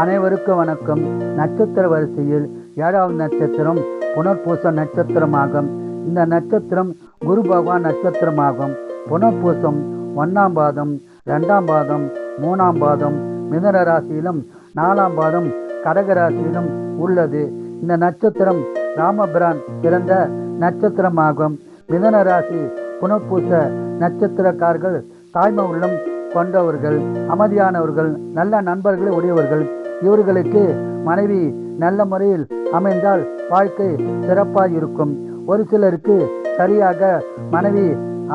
அனைவருக்கும் வணக்கம். நட்சத்திர வரிசையில் ஏழாவது நட்சத்திரம் புனர்பூச நட்சத்திரமாகும். இந்த நட்சத்திரம் குரு பகவான் நட்சத்திரமாகும். புனர்பூசம் ஒன்றாம் பாதம் ரெண்டாம் பாதம் மூணாம் பாதம் மிதன ராசியிலும் நாலாம் பாதம் கடக ராசியிலும் உள்ளது. இந்த நட்சத்திரம் ராமபிரான் பிறந்த நட்சத்திரமாகும். மிதன ராசி புனர்பூச நட்சத்திரக்காரர்கள் தாய்மை உள்ளம் கொண்டவர்கள் அமைதியானவர்கள் நல்ல நண்பர்களை உடையவர்கள் இவர்களுக்கு மனைவி நல்ல முறையில் அமைந்தால் வாழ்க்கை சிறப்பாக இருக்கும் ஒரு சிலருக்கு சரியாக மனைவி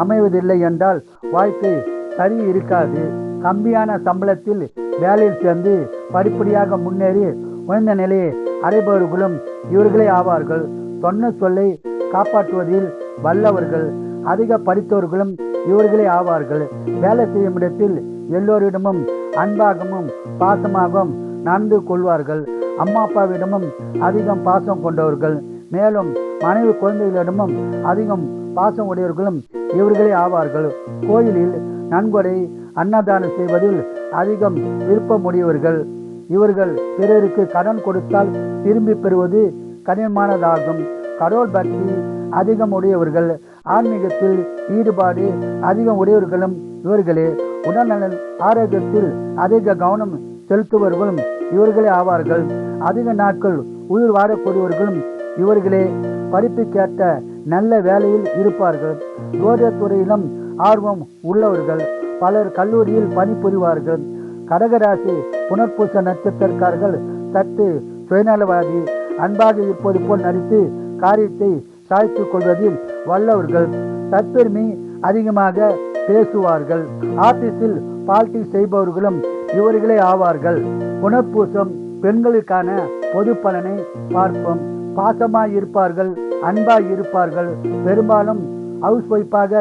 அமைவதில்லை என்றால் வாழ்க்கை சரி இருக்காது. கம்மியான சம்பளத்தில் வேலையில் சேர்ந்து படிப்படியாக முன்னேறி உயர்ந்த நிலையை அடைபவர்களும் இவர்களே ஆவார்கள். சொன்ன சொல்லை காப்பாற்றுவதில் வல்லவர்கள் அதிக படித்தவர்களும் இவர்களே ஆவார்கள். வேலை செய்யும் இடத்தில் எல்லோரிடமும் அன்பாகவும் பாசமாகவும் நடந்து கொள்வார்கள். அம்மா அப்பாவிடமும் அதிகம் பாசம் கொண்டவர்கள். மேலும் மனைவி குழந்தைகளிடமும் அதிகம் பாசம் உடையவர்களும் இவர்களே ஆவார்கள். கோயிலில் நன்கொடை அன்னதானம் செய்வதில் அதிகம் விருப்பமுடையவர்கள் இவர்கள் பிறருக்கு கடன் கொடுத்தால் திரும்பி பெறுவது கடினமானதாகும். கடவுள் பக்தி அதிகம் உடையவர்கள். ஆன்மீகத்தில் ஈடுபாடு அதிகம் உடையவர்களும் இவர்களே. உடல்நலன் ஆரோக்கியத்தில் அதிக கவனம் செலுத்துபவர்களும் இவர்களே ஆவார்கள். அதிக நாட்கள் உயிர் வாழக்கூடியவர்களும் இவர்களே படிப்புக்கேற்ற நல்ல வேலையில் இருப்பார்கள். ஜோதிடத் துறையிலும் ஆர்வம் உள்ளவர்கள். பலர் கல்லூரியில் பணிபுரிவார்கள். கடகராசி புனர்பூச நட்சத்திரக்காரர்கள் சற்று சுயநலவாதி அன்பாக இருப்பது போல் நடித்து காரியத்தை சாய்த்து கொள்வதில் வல்லவர்கள். தற்பெருமை அதிகமாக பேசுவார்கள். ஆபீஸில் பால்ட்டி செய்பவர்களும் இவர்களே ஆவார்கள். புனப்பூசம் பெண்களுக்கான பொது பலனை பார்ப்போம். பாசமாய் இருப்பார்கள் அன்பாய் இருப்பார்கள் பெரும்பாலும் ஹவுஸ் ஒய்ஃபாக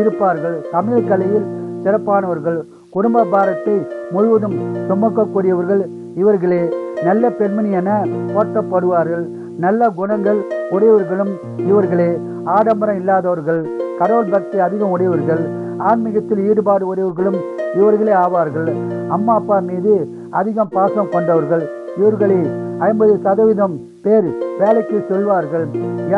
இருப்பார்கள். தமிழ் கலையில் சிறப்பானவர்கள் குடும்ப பாரத்தை முழுவதும் சுமக்கக்கூடியவர்கள் இவர்களே. நல்ல பெண்மணி என போற்றப்படுவார்கள். நல்ல குணங்கள் உடையவர்களும் இவர்களே. ஆடம்பரம் இல்லாதவர்கள் கடவுள் பக்தி அதிகம் உடையவர்கள் ஆன்மீகத்தில் ஈடுபாடு உடையவர்களும் இவர்களே ஆவார்கள். அம்மா அப்பா மீது அதிகம் பாசம் கொண்டவர்கள் இவர்களில் ஐம்பது சதவீதம் பேர் வேலைக்கு செல்வார்கள்.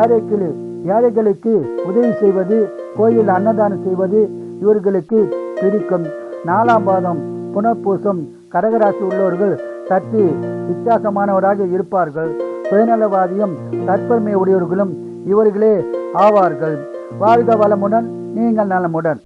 ஏழைக்கு ஏழைகளுக்கு உதவி செய்வது கோயில் அன்னதானம் செய்வது இவர்களுக்கு பிடிக்கும். நாலாம் பாதம் புனர்பூசம் கடகராசி உள்ளவர்கள் சற்று வித்தியாசமானவராக இருப்பார்கள். சுயநலவாதியும் தற்பெருமை உடையவர்களும் இவர்களே ஆவார்கள். வாழ்க வளமுடன் நீங்கள் நலமுடன்.